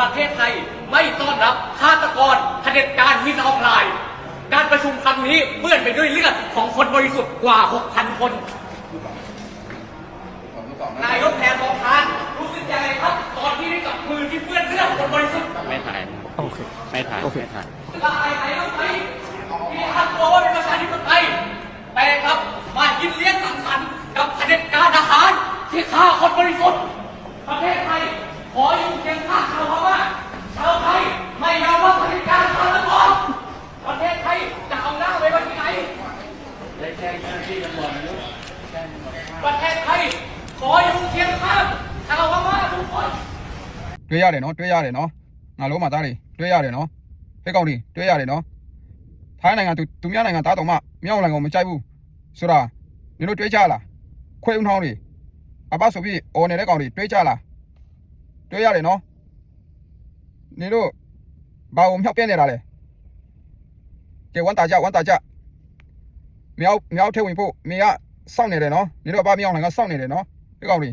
ประเทศไทยไม่ต้อนรับฆาตกรเผด็จการมินออนไลน์การประชุมครั้งนี้เปื้อนไปด้วยเลือดของคนบริสุทธิ์กว่า 6,000 คน นายกแพทองทานรู้สึกยังไงครับ ตอนที่ได้จับมือที่เปื้อนเลือดคนบริสุทธิ์ไม่ถ่ายโอเคไม่ถ่ายโอเคไม่ถ่ายละอายไหนรู้ไหมที่ท่านบอกว่าเป็นประชาธิปไตยแต่ครับมากินเลี้ยงสังสรรค์กับเผด็จการทหารที่ฆ่าคนบริสุทธิ์ ประเทศไทยขออยู่เคียงข้างชาวพม่าทุกคน တွေ့ရတယ်နော်တွေ့ရတယ်နော်ငါလုံးမသားတွေတွေ့ရတယ်နော်ဟဲ့ကောင်တွေတွေ့ရတယ်နော်ထိုင်းနိုင်ငံသူသူများနိုင်ငံသားတော်မှမြောက်နိုင်ငံကိုမကြိုက်ဘူးဆိုတာနင်တို့တွေ့ကြလားခွေးဦးထောင်းတွေအပဆိုပြီးအော်နေတဲ့ကောင်တွေတွေ့ကြလားတွေ့ရတယ်နော်နင်တို့ဘာကိုမြောက်ပြနေတာလဲကဲဝန်တာကြဝန်တာကြ မြောက်မြောက်ထဲဝင်ဖို့နေကစောင့်နေတယ်နော်နင်တို့အပမြောက်နိုင်ငံစောင့်နေတယ်နော်ဟဲ့ကောင်တွေ